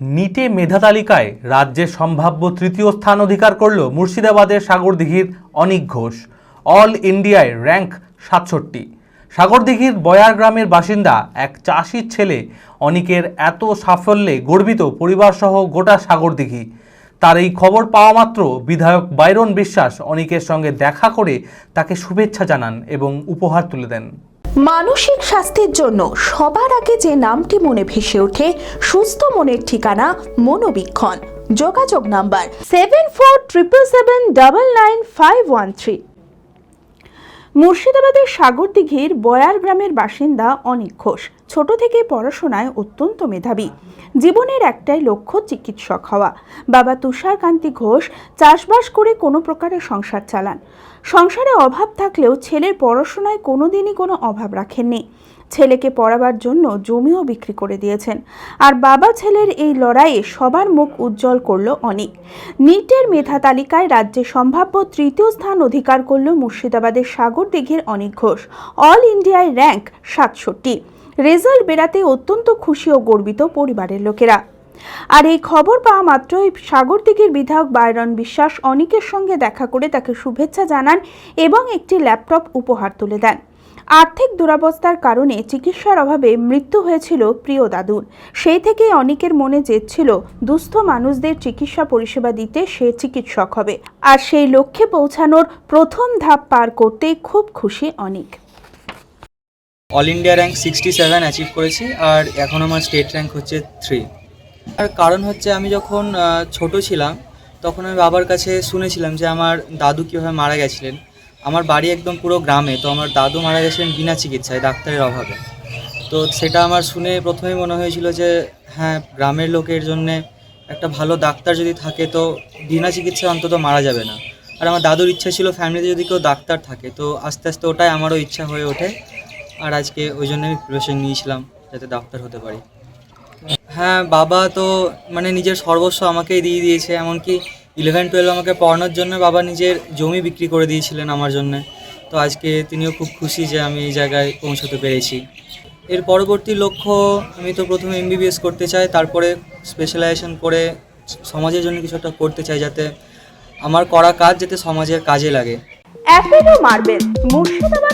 নিটে মেধা তালিকায় রাজ্যের সম্ভাব্য তৃতীয় স্থান অধিকার করল মুর্শিদাবাদের সাগরদিঘির অনিক ঘোষ। অল ইন্ডিয়ায় র্যাঙ্ক সাতষট্টি। সাগরদিঘির বয়ার গ্রামের বাসিন্দা এক চাষির ছেলে অনিকের এত সাফল্যে গর্বিত পরিবারসহ গোটা সাগরদিঘি। তার এই খবর পাওয়া মাত্র বিধায়ক বাইরন বিশ্বাস অনিকের সঙ্গে দেখা করে তাকে শুভেচ্ছা জানান এবং উপহার তুলে দেন। মানসিক স্বাস্থ্যের জন্য সবার আগে যে নামটি মনে ভেসে ওঠে, সুস্থ মনের ঠিকানা মনোবীক্ষণ। যোগাযোগ number seven four triple seven double nine five one three মুর্শিদাবাদের সাগরদিঘির বয়ার গ্রামের বাসিন্দা অনিক ঘোষ। ছোট থেকে পড়াশোনায় অত্যন্ত মেধাবী। জীবনের একটাই লক্ষ্য চিকিৎসক হওয়া। বাবা তুষারকান্তি ঘোষ চাষবাস করে কোনো প্রকারে সংসার চালান। সংসারে অভাব থাকলেও ছেলের পড়াশোনায় কোনোদিনই কোনো অভাব রাখেননি। ছেলেকে পড়াবার জন্য জমিও বিক্রি করে দিয়েছেন। আর বাবা ছেলের এই লড়াইয়ে সবার মুখ উজ্জ্বল করল অনেক। নিটের মেধা তালিকায় রাজ্যে সম্ভাব্য তৃতীয় স্থান অধিকার করল মুর্শিদাবাদের সাগর দিঘির অনিক ঘোষ। অল ইন্ডিয়ায় র্যাঙ্ক সাতষট্টি। রেজাল্ট বেরাতে অত্যন্ত খুশি ও গর্বিত পরিবারের লোকেরা। আর এই খবর পাওয়া মাত্রই সাগরদিঘির বিধায়ক বাইরন বিশ্বাস অনিকের সঙ্গে দেখা করে তাকে শুভেচ্ছা জানান এবং একটি ল্যাপটপ উপহার তুলে দেন। আর্থিক দুরাবস্থার কারণে চিকিৎসার অভাবে মৃত্যু হয়েছিল প্রিয় দাদুর। সেই থেকেই অনিকের মনে ছিল, দুস্থ মানুষদের চিকিৎসা পরিষেবা দিতে সে চিকিৎসক হবে। আর সেই লক্ষ্যে পৌঁছানোর প্রথম ধাপ পার করতে খুব খুশি Anik. All India rank sixty seven achieve করেছি আর এখন আমার স্টেট র্যাঙ্ক হচ্ছে থ্রি আর কারণ হচ্ছে আমি যখন ছোট ছিলাম, তখন আমি বাবার কাছে শুনেছিলাম যে আমার দাদু কীভাবে মারা গেছিলেন। আমার বাড়ি একদম পুরো গ্রামে, তো আমার দাদু মারা গেছিলেন বিনা চিকিৎসায়, ডাক্তারের অভাবে। তো সেটা আমার শুনে প্রথমেই মনে হয়েছিল যে হ্যাঁ গ্রামের লোকের জন্যে একটা ভালো ডাক্তার যদি থাকে, তো বিনা চিকিৎসায় অন্তত মারা যাবে না। আর আমার দাদুর ইচ্ছা ছিল ফ্যামিলিতে যদি কেউ ডাক্তার থাকে, তো আস্তে আস্তে ওটাই আমারও ইচ্ছা হয়ে ওঠে। আর আজকে ওই জন্য আমি প্রিপারেশন নিয়েছিলাম যাতে ডাক্তার হতে পারি। হ্যাঁ বাবা তো মানে নিজের সর্বস্ব আমাকেই দিয়ে দিয়েছে, এমনকি ইলেভেন টুয়েলভ আমাকে পড়ানোর জন্য বাবা নিজের জমি বিক্রি করে দিয়েছিলেন আমার জন্য। তো আজকে তিনিও খুব খুশি যে আমি এই জায়গায় পৌঁছতে পেরেছি। এর পরবর্তী লক্ষ্য, আমি তো প্রথমে এমবিবিএস করতে চাই, তারপরে স্পেশালাইজেশন করে সমাজের জন্য কিছু একটা করতে চাই যাতে আমার করা কাজ যাতে সমাজের কাজে লাগে। মার্বেল মুর্শিদাবাদ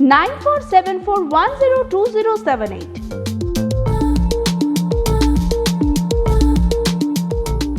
9474102078.